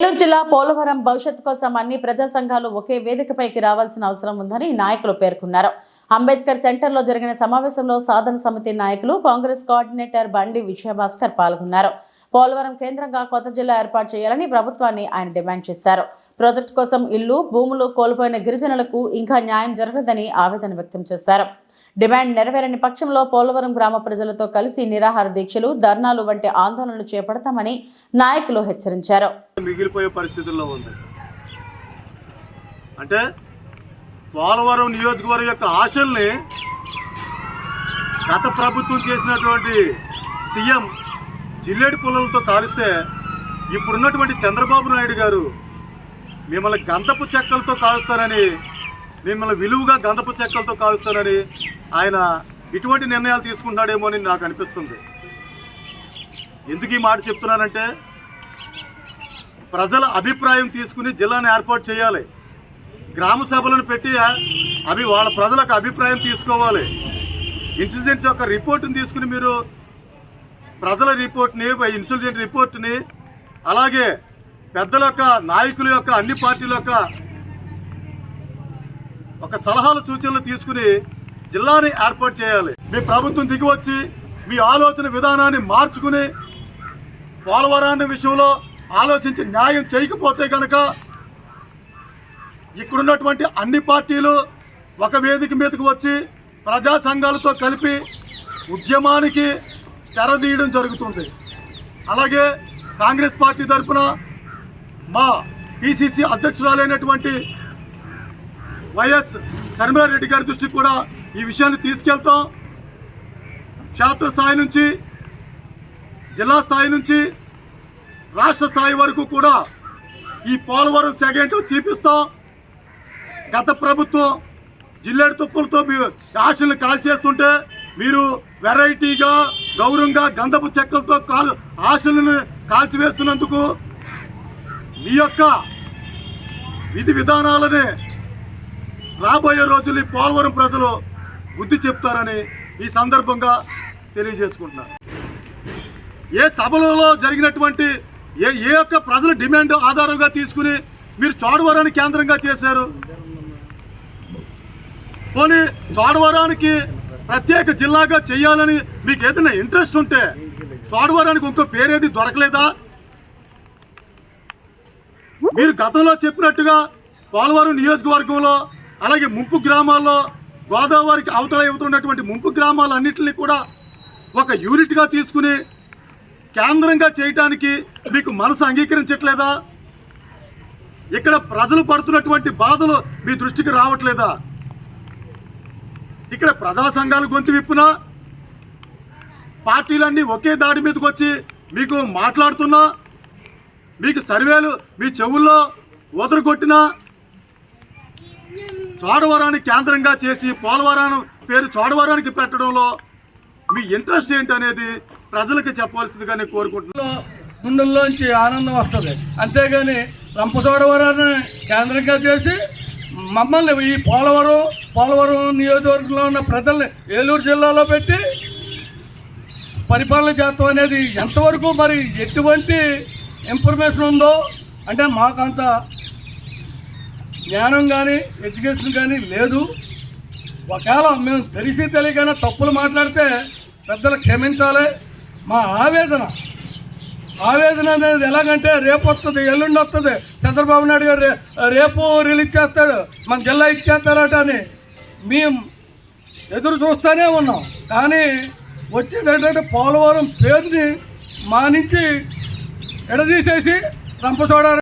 నెల్లూరు జిల్లా పోలవరం భవిష్యత్ కోసం అన్ని ప్రజా సంఘాలు ఒకే వేదికపైకి రావాల్సిన అవసరం ఉందని నాయకులు పేర్కొన్నారు. అంబేద్కర్ సెంటర్లో జరిగిన సమావేశంలో సాధన సమితి నాయకులు కాంగ్రెస్ కోఆర్డినేటర్ బండి విజయభాస్కర్ పాల్గొన్నారు. పోలవరం కేంద్రంగా కొత్త జిల్లా ఏర్పాటు చేయాలని ప్రభుత్వాన్ని ఆయన డిమాండ్ చేశారు. ప్రాజెక్టు కోసం ఇల్లు భూములు కోల్పోయిన గిరిజనులకు ఇంకా న్యాయం జరగదని ఆవేదన వ్యక్తం చేశారు. డిమాండ్ నెరవేరని పక్షంలో పోలవరం గ్రామ ప్రజలతో కలిసి నిరాహార దీక్షలు ధర్నాలు వంటి ఆందోళనలు చేపడతామని నాయకులు హెచ్చరించారు. మిగిలిపోయే పరిస్థితుల్లో ఉంది. అంటే పోలవరం నియోజకవర్గం యొక్క ఆశల్ని గత ప్రభుత్వం చేసినటువంటి సీఎం జిల్లేడు పుల్లలతో కాలిస్తే ఇప్పుడున్నటువంటి చంద్రబాబు నాయుడు గారు మిమ్మల్ని గంధపు చెక్కలతో కాలుస్తారని మిమ్మల్ని విలువగా గంధపు చెక్కలతో కాలుస్తానని ఆయన ఇటువంటి నిర్ణయాలు తీసుకుంటాడేమో అని నాకు అనిపిస్తుంది. ఎందుకు ఈ మాట చెప్తున్నానంటే ప్రజల అభిప్రాయం తీసుకుని జిల్లాను ఏర్పాటు చేయాలి. గ్రామ సభలను పెట్టి అవి వాళ్ళ ప్రజలకు అభిప్రాయం తీసుకోవాలి. ఇంటెలిజెన్స్ యొక్క రిపోర్ట్ని తీసుకుని మీరు ప్రజల రిపోర్ట్ని ఇన్సెలిజెంట్ రిపోర్ట్ని అలాగే పెద్దల యొక్క నాయకుల యొక్క అన్ని పార్టీల యొక్క ఒక సలహాలు సూచనలు తీసుకుని జిల్లాని ఏర్పాటు చేయాలి. మీ ప్రభుత్వం దిగివచ్చి మీ ఆలోచన విధానాన్ని మార్చుకుని పోలవరాన్ని విషయంలో ఆలోచించి న్యాయం చేయకపోతే కనుక ఇక్కడున్నటువంటి అన్ని పార్టీలు ఒక వేదిక మీదకు వచ్చి ప్రజా సంఘాలతో కలిపి ఉద్యమానికి తెరదీయడం జరుగుతుంది. అలాగే కాంగ్రెస్ పార్టీ తరఫున మా పిసిసి అధ్యక్షురాలైనటువంటి వైఎస్ శర్మారెడ్డి గారి దృష్టికి కూడా ఈ విషయాన్ని తీసుకెళ్తాం. క్షేత్రస్థాయి నుంచి జిల్లా స్థాయి నుంచి రాష్ట్ర స్థాయి వరకు కూడా ఈ పోలవరం సెగెంట్ చూపిస్తాం. గత ప్రభుత్వం జిల్లేడు తుప్పులతో మీ ఆశలను కాల్ చేస్తుంటే మీరు వెరైటీగా గౌరవంగా గంధపు చెక్కలతో కాలు ఆశలను కాల్చివేస్తున్నందుకు మీ యొక్క విధి విధానాలని రాబోయే రోజుల్లో పోలవరం ప్రజలు బుద్ధి చెప్తారని ఈ సందర్భంగా తెలియజేసుకుంటున్నారు ఏ సభలలో జరిగినటువంటి ఏ ఏ యొక్క ప్రజల డిమాండ్ ఆధారంగా తీసుకుని మీరు చోడవరాన్ని కేంద్రంగా చేశారు? పోనీ చోడవరానికి ప్రత్యేక జిల్లాగా చేయాలని మీకు ఏదైనా ఇంట్రెస్ట్ ఉంటే చోడవరానికి ఇంకో పేరేది దొరకలేదా? మీరు గతంలో చెప్పినట్టుగా పోలవరం నియోజకవర్గంలో అలాగే ముంపు గ్రామాల్లో గోదావరికి అవతల ఇవతలున్నటువంటి ముంపు గ్రామాలన్నింటినీ కూడా ఒక యూనిట్గా తీసుకుని కేంద్రంగా చేయటానికి మీకు మనసు అంగీకరించట్లేదా? ఇక్కడ ప్రజలు పడుతున్నటువంటి బాధలు మీ దృష్టికి రావట్లేదా? ఇక్కడ ప్రజా సంఘాలు గొంతు విప్పునా? పార్టీలన్నీ ఒకే దాడి మీదకి వచ్చి మీకు మాట్లాడుతున్నా? మీకు సర్వేలు మీ చెవుల్లో కొట్టినా చోడవరాన్ని కేంద్రంగా చేసి పోలవరం పేరు చోడవరానికి పెట్టడంలో మీ ఇంట్రెస్ట్ ఏంటి అనేది ప్రజలకు చెప్పవలసిందిగా నేను కోరుకుంటున్నాను గుండెల్లోంచి ఆనందం వస్తుంది. అంతేగాని రంపచోడవరాన్ని కేంద్రంగా చేసి మమ్మల్ని ఈ పోలవరం పోలవరం నియోజకవర్గంలో ఉన్న ప్రజల్ని ఏలూరు జిల్లాలో పెట్టి పరిపాలన చేస్తాం అనేది ఎంతవరకు మరి ఎటువంటి ఇన్ఫర్మేషన్ ఉందో అంటే మాకంత జ్ఞానం కానీ ఎడ్యుకేషన్ కానీ లేదు. ఒకవేళ మేము తెలిసి తెలియకైనా తప్పులు మాట్లాడితే పెద్దలు క్షమించాలి. మా ఆవేదన ఆవేదన అనేది ఎలాగంటే రేపు వస్తుంది ఎల్లుండి వస్తుంది చంద్రబాబు నాయుడు గారు రేపు రిలీజ్ చేస్తాడు మన జిల్లా ఇచ్చేస్తారట అని మేము ఎదురు చూస్తూనే ఉన్నాం. కానీ వచ్చేది పోలవరం పేరుని మానించి ఎడదీసేసి రంపచోడ